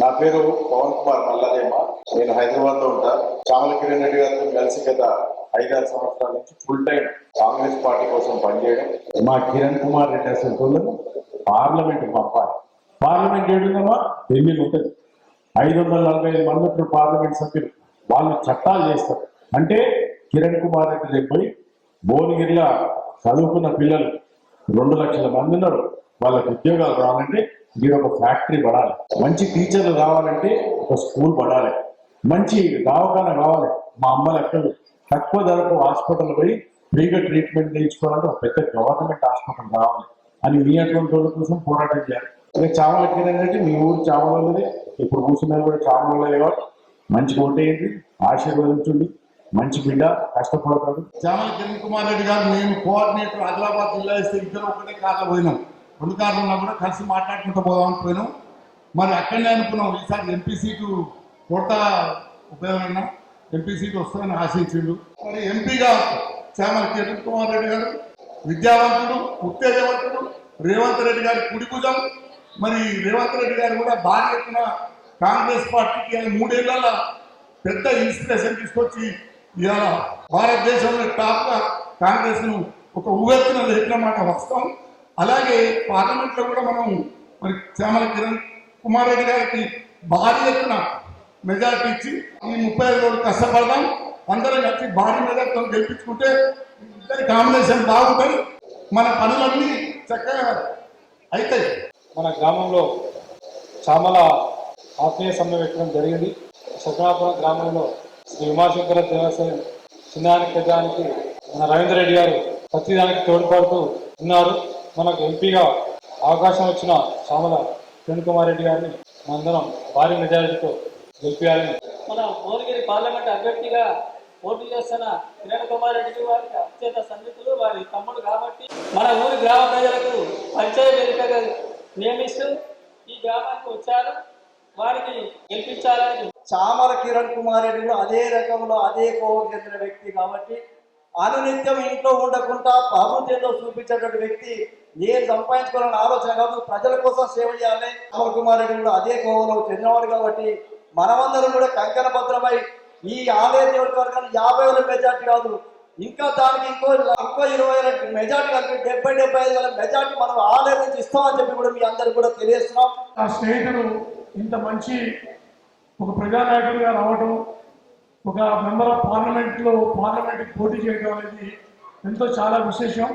నా పేరు పవన్ కుమార్ మల్లదేమ నేను హైదరాబాద్లో ఉంటా. చామల కిరణ్ రెడ్డి గారితో కలిసి గత ఐదారు సంవత్సరాల నుంచి ఫుల్ టైం కాంగ్రెస్ పార్టీ కోసం పనిచేయడం. మా కిరణ్ కుమార్ రెడ్డి అసలు వాళ్ళను పార్లమెంట్ పంపాలి. పార్లమెంట్ ఏడుందమ్మా? ఢిల్లీ ఉంటుంది. ఐదు వందల నలభై ఐదు మంది ఇప్పుడు పార్లమెంట్ సభ్యులు. వాళ్ళు చట్టాలు చేస్తారు. అంటే కిరణ్ కుమార్ రెడ్డి దగ్గర పోయి భువనగిరిలో చదువుకున్న పిల్లలు రెండు లక్షల మంది ఉన్నారు. వాళ్ళకి ఉద్యోగాలు రావాలంటే మీరు ఒక ఫ్యాక్టరీ పడాలి. మంచి టీచర్లు రావాలంటే ఒక స్కూల్ పడాలి. మంచి దవాఖాన కావాలి మా అమ్మ లెక్కలు. తక్కువ ధరకు హాస్పిటల్ పోయి ఫ్రీగా ట్రీట్మెంట్ చేయించుకోవాలంటే ఒక పెద్ద గవర్నమెంట్ హాస్పిటల్ రావాలి అని మీ అటువంటి వాళ్ళ కోసం పోరాటం చేయాలి. ఇక చావల కిరణ్ మీ ఊరు చావలది ఇప్పుడు కూర్చున్నది కూడా చావలే కాబట్టి మంచి ఓటేయండి ఆశీర్వదించండి. మంచి బిడ్డ కష్టపడతాడు. చామల కిరణ్ కుమార్ రెడ్డి గారు మేము కోఆర్డినేటర్ ఆదిలాబాద్ జిల్లా ఇస్తే ఇద్దరు ఒకటే కార్లో పోయినాం. రెండు కార్లు కూడా కలిసి మాట్లాడుకుంటూ పోదాం పోయినాం. మరి అక్కడనే అనుకున్నాం ఈసారి ఎంపీ సీటు కొడతా ఉపయోగమైనా ఎంపీ సీటు వస్తుందని ఆశించిండు. మరి ఎంపీగా చామల కిరణ్ కుమార్ రెడ్డి గారు విద్యావంతుడు ఉత్తేజవంతుడు రేవంత్ రెడ్డి గారి కుడిభుజం మరి రేవంత్ రెడ్డి గారు కూడా భారీ ఎత్తున కాంగ్రెస్ పార్టీకి ఆయన మూడేళ్ళ పెద్ద ఇన్స్పిరేషన్ తీసుకొచ్చి ఇవాళ భారతదేశంలో టాప్గా కాంగ్రెస్ను ఒక ఊవెత్తున లేపిన మాట వస్తాం అలాగే పార్లమెంట్లో కూడా మనం మరి శ్యామల కిరణ్ కుమార్ రెడ్డి గారికి భారీ ఎత్తున మెజారిటీ ఇచ్చి ఈ ముప్పై ఐదు రోజులు కష్టపడదాం. అందరం కలిసి భారీ మెజార్టీతో గెలిపించుకుంటే ఇద్దరి కాంబినేషన్ బాగుంటుంది. మన పనులన్నీ చక్కగా అవుతాయి. మన గ్రామంలో చామల ఆత్మీయ సమ్మె పెట్టడం జరిగింది. సకరాపురం గ్రామంలో శ్రీ ఉమాశంకర దేవస్థానం చిన్నానికి పెద్దానికి మన రవీంద్ర రెడ్డి గారు ప్రతిదానికి తోడ్పడుతూ ఉన్నారు. మనకు ఎంపీగా అవకాశం వచ్చిన చామల కిరణ్ కుమార్ రెడ్డి గారిని మనందరం భారీ మెజారిటీతో గెలిపించాలని మన భువనగిరి పార్లమెంట్ అభ్యర్థిగా పోటీ చేస్తున్న కిరణ్ కుమార్ రెడ్డి వారికి అత్యంత సన్నిహితులు వారి తమ్ముడు కాబట్టి మన ఊరి గ్రామ ప్రజలకు వేదికగా నియమిస్తూ ఈ గ్రామానికి వచ్చారు. వారికి గెలిపించాలని చామల కిరణ్ కుమార్ రెడ్డి కూడా అదే రకంలో అదే కోవకు చెందిన వ్యక్తి కాబట్టి అనునిత్యం ఇంట్లో ఉండకుండా అభివృద్ధి ఏందో చూపించేటువంటి వ్యక్తి నేను సంపాదించుకోవాలని ఆలోచన కాదు ప్రజల కోసం సేవ చేయాలి. అమర్ కుమార్ రెడ్డి కూడా అదే కోవలో చెందినవాడు కాబట్టి మనమందరం కూడా కంకణ భద్రమై ఈ ఆలయ నియోజకవర్గాన్ని యాభై వేల మెజార్టీ కాదు ఇంకా దానికి ఇంకో ఇంకో ఇరవై వేల మెజార్టీ కలిపి డెబ్బై డెబ్బై ఐదు వేల మెజార్టీ మనం ఆలయం నుంచి ఇస్తామని చెప్పి కూడా మీ అందరికి కూడా తెలియజేస్తున్నాం. నా స్నేహితుడు ఇంత మంచి ఒక ప్రజానాయకుడిగా రావడం ఒక మెంబర్ ఆఫ్ పార్లమెంట్లో పార్లమెంట్కి పోటీ చేయడం అనేది ఎంతో చాలా విశేషం.